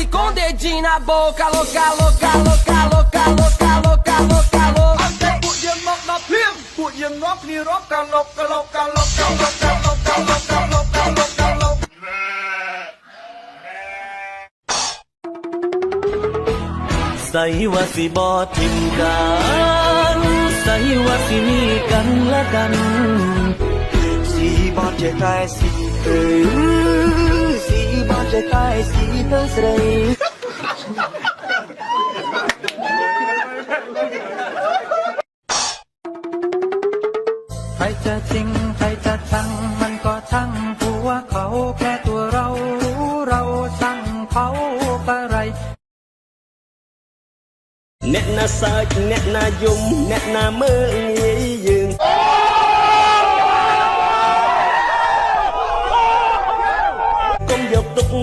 e com dedinho na boca, louca, louca, louca, louca, louca, louca, louca, louca. Até put your mouth up here, put your mouth near louca, louca, louca, louca, louca, louca, louca, louca, louca, louca. ใส่ว่าสิบอทิมกันใส่ว่าสิมีกันและกัน สีบอเจใจสิเอ้ จะกลายสีเธอใส่ ใครจะจริง ใครจะชัง มันก็ช่างผัวเขาแค่ตัวเรารู้เราช่างเขากะไร អ្នកណាសើចអ្នកណាយំអ្នកណាមើលងាយយើ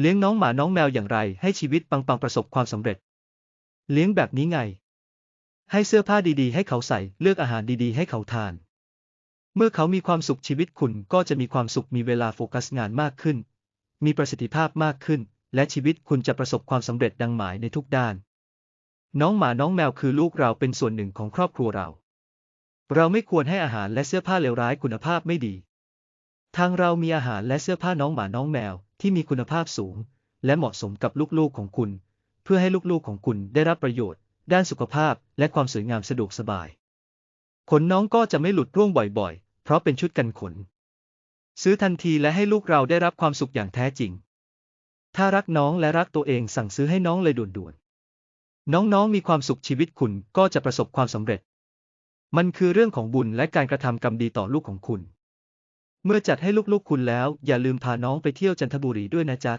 เลี้ยงน้องหมาน้องแมวอย่างไร ให้ชีวิตปังๆประสบความสำเร็จ เลี้ยงแบบนี้ไง ให้เสื้อผ้าดีๆ ให้เขาใส่เลือกอาหารดีๆ ให้เขาทาน เมื่อเขามีความสุขชีวิตคุณก็จะมีความสุขมีเวลาโฟกัสงานมากขึ้น มีประสิทธิภาพมากขึ้น และชีวิตคุณจะประสบความสำเร็จดังหมายในทุกด้าน น้องหมาน้องแมวคือลูกเราเป็นส่วนหนึ่งของครอบครัวเรา เราไม่ควรให้อาหารและเสื้อผ้าเลวร้ายคุณภาพไม่ดี ทางเรามีอาหารและเสื้อผ้าน้องหมาน้องแมวที่มีคุณภาพสูง และเหมาะสมกับลูกๆของคุณ เพื่อให้ลูกๆของคุณได้รับประโยชน์ ด้านสุขภาพและความสวยงามสะดวกสบาย ขนน้องก็จะไม่หลุดร่วงบ่อยๆ เพราะเป็นชุดกันขน ซื้อทันทีและให้ลูกเราได้รับความสุขอย่างแท้จริง ถ้ารักน้องและรักตัวเองสั่งซื้อให้น้องเลยด่วนๆ น้องๆมีความสุขชีวิตคุณก็จะประสบความสำเร็จ มันคือเรื่องของบุญและการกระทำกรรมดีต่อลูกของคุณ เมื่อจัดให้ลูกๆคุณแล้ว อย่าลืมพาน้องไปเที่ยวจันทบุรีด้วยนะจ๊ะ